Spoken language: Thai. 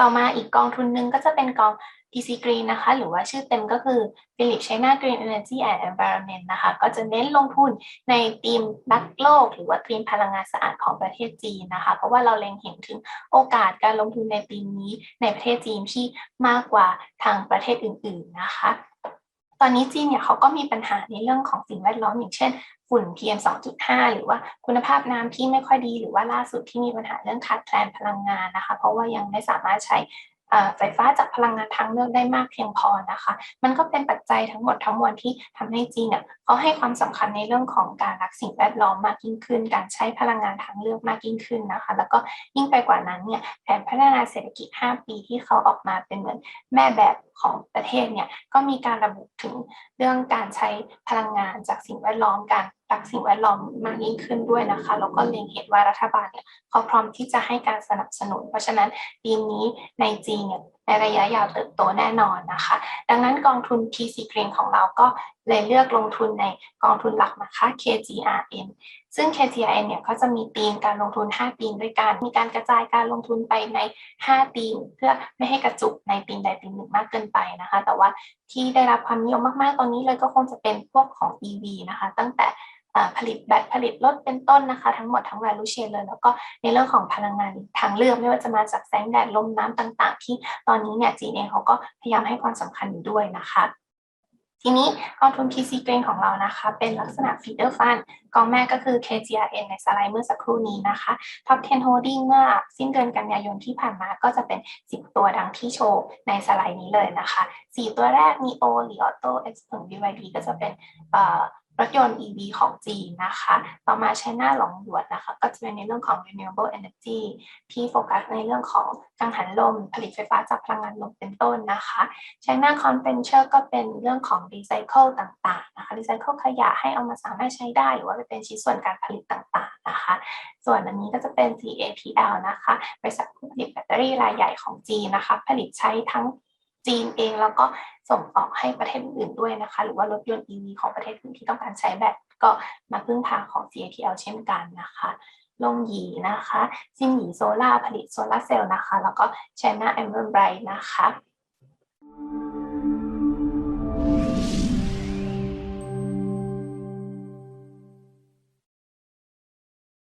ต่อมาอีกกองทุนหนึ่งก็จะเป็นกอง TC Green นะคะ หรือว่าชื่อเต็มก็คือ Philip China Green Energy and Environment นะคะ ก็จะเน้นลงทุนในธีมรักโลก หรือว่าธีมพลังงานสะอาดของประเทศจีนนะคะ เพราะว่าเราเล็งเห็นถึงโอกาสการลงทุนในธีมนี้ในประเทศจีนที่มากกว่าทางประเทศอื่น ๆนะคะ ตอนนี้จีนเนี่ยเขาก็มีปัญหาในเรื่องของสิ่งแวดล้อมอย่างเช่นฝุ่น PM 2.5 หรือว่าคุณภาพน้ำที่ไม่ค่อยดี หรือว่าล่าสุดที่มีปัญหาเรื่องขาดแคลนพลังงานนะคะ เพราะว่ายังไม่สามารถใช้ไฟฟ้าจากพลังงานทางเลือกได้มากเพียงพอนะคะ มันก็เป็นปัจจัยทั้งหมดทั้งมวลที่ทำให้จีนเนี่ยเขาให้ความสำคัญในเรื่องของการรักสิ่งแวดล้อมมากยิ่งขึ้น การใช้พลังงานทางเลือกมากยิ่งขึ้นนะคะ แล้วก็ยิ่งไปกว่านั้นเนี่ยแผนพัฒนาเศรษฐกิจ 5 ปีที่เขาออกมาเป็นเหมือนแม่แบบ ของประเทศเนี่ยก็มีการระบุถึงเรื่องการใช้พลังงานจากสิ่งแวดล้อมการรักสิ่งแวดล้อมมากยิ่งขึ้นด้วยนะคะแล้วก็เล็งเห็นว่ารัฐบาลเนี่ยเขาพร้อมที่จะให้การสนับสนุน เพราะฉะนั้นปีนี้ในจีนเนี่ย ในระยะยาวเติบโตแน่นอนนะคะ ดังนั้นกองทุน TC Green ของเราก็เลยเลือกลงทุนในกองทุนหลักนะคะ KGRN ซึ่ง KGRN เนี่ยก็จะมีธีมการลงทุน 5 ธีมด้วยกัน มีการกระจายการลงทุนไปใน 5 ธีม เพื่อไม่ให้กระจุกในธีมใดธีมหนึ่งมากเกินไปนะคะ แต่ว่าที่ได้รับความนิยมมากๆ ตอนนี้เลยก็คงจะเป็นพวกของ EV นะคะ ตั้งแต่ ผลิตแบตผลิตรถเป็นต้นนะคะ ทั้งหมดทั้ง value chain เลย แล้วก็ในเรื่องของพลังงานทางเลือกไม่ว่าจะมาจากแสงแดดลมน้ำต่าง ๆ ที่ตอนนี้เนี่ยจีนเองเขาก็พยายามให้ความสำคัญอยู่ด้วยนะคะทีนี้กองทุน TC Green ของเรานะคะ เป็นลักษณะ feeder fund กองแม่ก็คือ KGRN ในสไลด์เมื่อสักครู่นี้นะคะ Top 10 Holding เมื่อสิ้นเดือนกันยายนที่ผ่านมาก็จะเป็น 10 ตัวดังที่โชว์ในสไลด์นี้เลยนะคะ 4 ตัวแรกมี O หรือ Auto X ถึง BYD ก็จะเป็น รถยนต์ EV ของจีนนะคะ ต่อมาใช้หน้าหลงหยวนนะคะ ก็จะเป็นในเรื่องของ renewable energy ที่โฟกัสในเรื่องของกังหันลม ผลิตไฟฟ้าจากพลังงานลมเป็นต้นนะคะใช้หน้า conventure ก็เป็นเรื่องของ recycle ต่างๆนะคะ recycle ขยะให้เอามาสามารถใช้ได้ หรือว่าไปเป็นชิ้นส่วนการผลิตต่างๆนะคะ ส่วนอันนี้ก็จะเป็น CATL นะคะ บริษัทผลิตแบตเตอรี่รายใหญ่ของจีนนะคะ ผลิตใช้ทั้ง จีนเองแล้วก็ส่งออกให้ประเทศอื่นด้วยนะคะ หรือว่ารถยนต์ EV ของประเทศอื่นที่ต้องการใช้แบตก็มาพึ่งพาของ CATL เช่นกันนะคะลงหยีนะคะซินหยีโซล่าผลิตโซลาเซลล์นะคะ แล้วก็ China Emerald Bright นะคะ